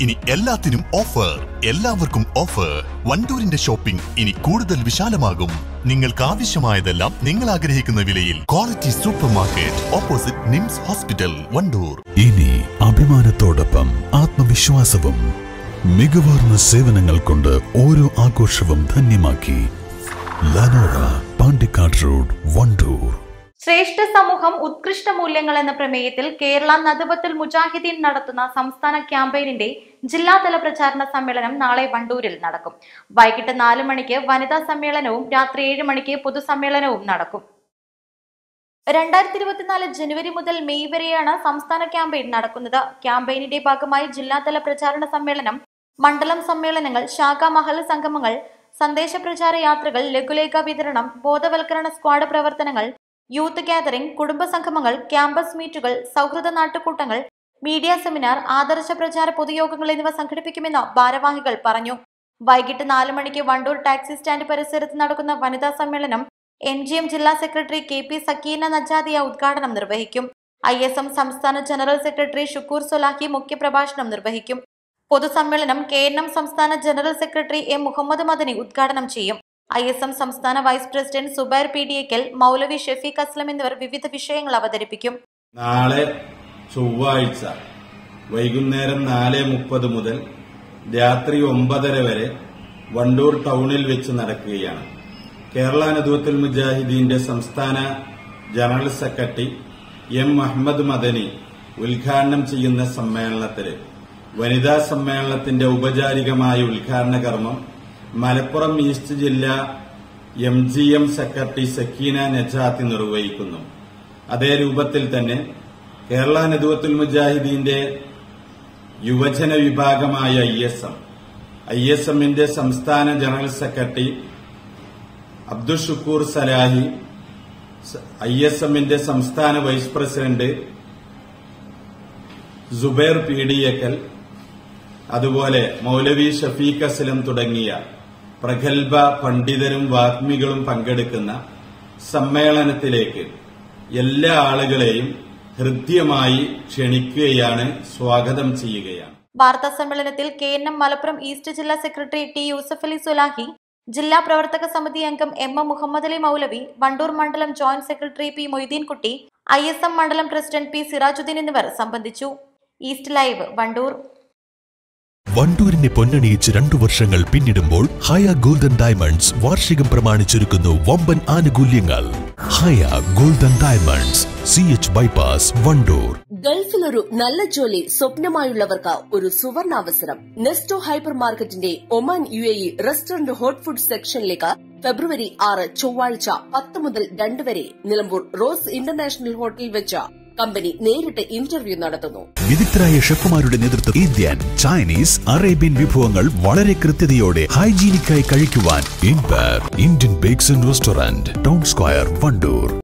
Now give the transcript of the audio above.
ഇനി എല്ലാത്തിനും ഓഫർ എല്ലാവർക്കും ഓഫർ വണ്ടൂരിന്റെ ഷോപ്പിംഗ് ഇനി കൂടുതൽ വിശാലമാകും. നിങ്ങൾക്ക് ആവശ്യമായതെല്ലാം നിങ്ങൾ ആഗ്രഹിക്കുന്ന വിലയിൽ. Quality super market opposite NIMS hospital Wandoor. ഇനി അഭിമാനത്തോടൊപ്പം ആത്മവിശ്വാസവും മികവാർന്ന സേവനങ്ങൾ കൊണ്ട് ഓരോ ആഘോഷവും ധന്യമാക്കി. ലനോറ പാണ്ടിക്കാട് റോഡ് വണ്ടൂർ. ശ്രേഷ്ഠ സമൂഹം ഉത്കൃഷ്ട മൂല്യങ്ങൾ എന്ന പ്രമേയത്തിൽ കേരള നദബത്തുൽ മുജാഹിദീൻ നടത്തുന്ന സംസ്ഥാന ക്യാമ്പയിനിന്റെ ജില്ലാതല പ്രചാരണ സമ്മേളനം നാളെ വണ്ടൂരിൽ നടക്കും. വൈകിട്ട് നാല് മണിക്ക് വനിതാ സമ്മേളനവും രാത്രി ഏഴ് മണിക്ക് പൊതുസമ്മേളനവും നടക്കും. രണ്ടായിരത്തി ഇരുപത്തിനാല് ജനുവരി മുതൽ മെയ് വരെയാണ് സംസ്ഥാന ക്യാമ്പയിൻ നടക്കുന്നത്. ക്യാമ്പയിനിന്റെ ഭാഗമായി ജില്ലാതല പ്രചാരണ സമ്മേളനം മണ്ഡലം സമ്മേളനങ്ങൾ ശാഖാ മഹൽ സംഗമങ്ങൾ സന്ദേശ പ്രചാര യാത്രകൾ ലഘുലേഖ വിതരണം ബോധവൽക്കരണ സ്ക്വാഡ് പ്രവർത്തനങ്ങൾ യൂത്ത് ഗാദറിംഗ് കുടുംബ സംഗമങ്ങൾ ക്യാമ്പസ് മീറ്റുകൾ സൗഹൃദ നാട്ടുകൂട്ടങ്ങൾ മീഡിയ സെമിനാർ ആദർശ പ്രചാര പൊതുയോഗങ്ങൾ എന്നിവ സംഘടിപ്പിക്കുമെന്ന് ഭാരവാഹികൾ പറഞ്ഞു. വൈകിട്ട് നാല് മണിക്ക് വണ്ടൂർ ടാക്സി സ്റ്റാൻഡ് പരിസരത്ത് നടക്കുന്ന വനിതാ സമ്മേളനം എൻ ജി എം ജില്ലാ secretary K P Sakeena Najadiya ഉദ്ഘാടനം നിർവഹിക്കും. ഐ എസ് എം സംസ്ഥാന ജനറൽ സെക്രട്ടറി ഷുക്കൂർ സൊലാഹി മുഖ്യപ്രഭാഷണം നിർവഹിക്കും. പൊതുസമ്മേളനം കെ എൻ എം സംസ്ഥാന general secretary M Muhammad Madani ഉദ്ഘാടനം ചെയ്യും. ഐ എസ് എം സംസ്ഥാന vice president Zubair P D Ekkal Maulavi Shafeeq Aslam എന്നിവർ വിവിധ വിഷയങ്ങൾ അവതരിപ്പിക്കും. നാളെ ചൊവ്വാഴ്ച വൈകുന്നേരം നാല് മുപ്പത് മുതൽ രാത്രി ഒമ്പതര വരെ വണ്ടൂർ ടൗണിൽ വെച്ച് നടക്കുകയാണ്. കേരള നദുവത്തുൽ മുജാഹിദീന്റെ സംസ്ഥാന general secretary M Ahmad Madani ഉദ്ഘാടനം ചെയ്യുന്ന സമ്മേളനത്തിൽ വനിതാ സമ്മേളനത്തിന്റെ ഔപചാരികമായ ഉദ്ഘാടന കർമ്മം മലപ്പുറം ഈസ്റ്റ് ജില്ല M G M secretary Sakeena Najathi നിർവഹിക്കുന്നു. അതേ രൂപത്തിൽ തന്നെ കേരള നദുവത്തുൽ മുജാഹിദീന്റെ യുവജന വിഭാഗമായ I S M. I S എമ്മിന്റെ സംസ്ഥാന general secretary Abdul Shukoor Salahi I S എമ്മിന്റെ സംസ്ഥാന വൈസ് പ്രസിഡന്റ് സുബൈർ എക്കൽ അതുപോലെ മൗലവി ഷഫീഖ് അസ്ലം തുടങ്ങിയ പ്രഗത്ഭ പണ്ഡിതരും വാഗ്മികളും പങ്കെടുക്കുന്ന സമ്മേളനത്തിലേക്ക് എല്ലാ ആളുകളെയും ഹൃദ്യമായി ക്ഷണിക്കുകയാണ് സ്വാഗതം ചെയ്യുകയാണ്. വാർത്താ സമ്മേളനത്തിൽ K N M Malappuram east ജില്ലാ സെക്രട്ടറി ടി യൂസഫ് അലി സുലാഹി ജില്ലാ പ്രവർത്തക സമിതി അംഗം എം എം മുഹമ്മദ് അലി മൗലവി വണ്ടൂർ മണ്ഡലം joint secretary P Moideenkutty I S M മണ്ഡലം പ്രസിഡന്റ് പി സിറാജുദ്ദീൻ എന്നിവർ സംബന്ധിച്ചു. East live Wandoor. വണ്ടൂരിനെ പൊന്നണിയിച്ച് രണ്ടു വർഷങ്ങൾ പിന്നിടുമ്പോൾ ഹയ ഗോൾഡൻ ഡയമണ്ട്സ് വാർഷികം പ്രമാണിച്ചൊരുക്കുന്നു വമ്പൻ ആനുകൂല്യങ്ങൾ. Haya golden diamonds C H bypass Wandoor. ഗൾഫിലൊരു നല്ല ജോലി സ്വപ്നമായുള്ളവർക്ക് ഒരു സുവർണാവസരം. നെസ്റ്റോ ഹൈപ്പർ മാർക്കറ്റിന്റെ Oman U A E restaurant hot food സെക്ഷനിലേക്ക് ഫെബ്രുവരി ആറ് ചൊവ്വാഴ്ച പത്ത് മുതൽ രണ്ട് വരെ നിലമ്പൂർ റോസ് ഇന്റർനാഷണൽ ഹോട്ടലിൽ വെച്ച് കമ്പനി നേരിട്ട് ഇന്റർവ്യൂ നടത്തുന്നു. വിദഗ്ധരായ ഷെഫുമാരുടെ നേതൃത്വം ഇന്ത്യൻ ചൈനീസ് അറേബ്യൻ വിഭവങ്ങൾ വളരെ കൃത്യതയോടെ ഹൈജീനിക്കായി കഴിക്കുവാൻ Indian bakes and restaurant town square Wandoor.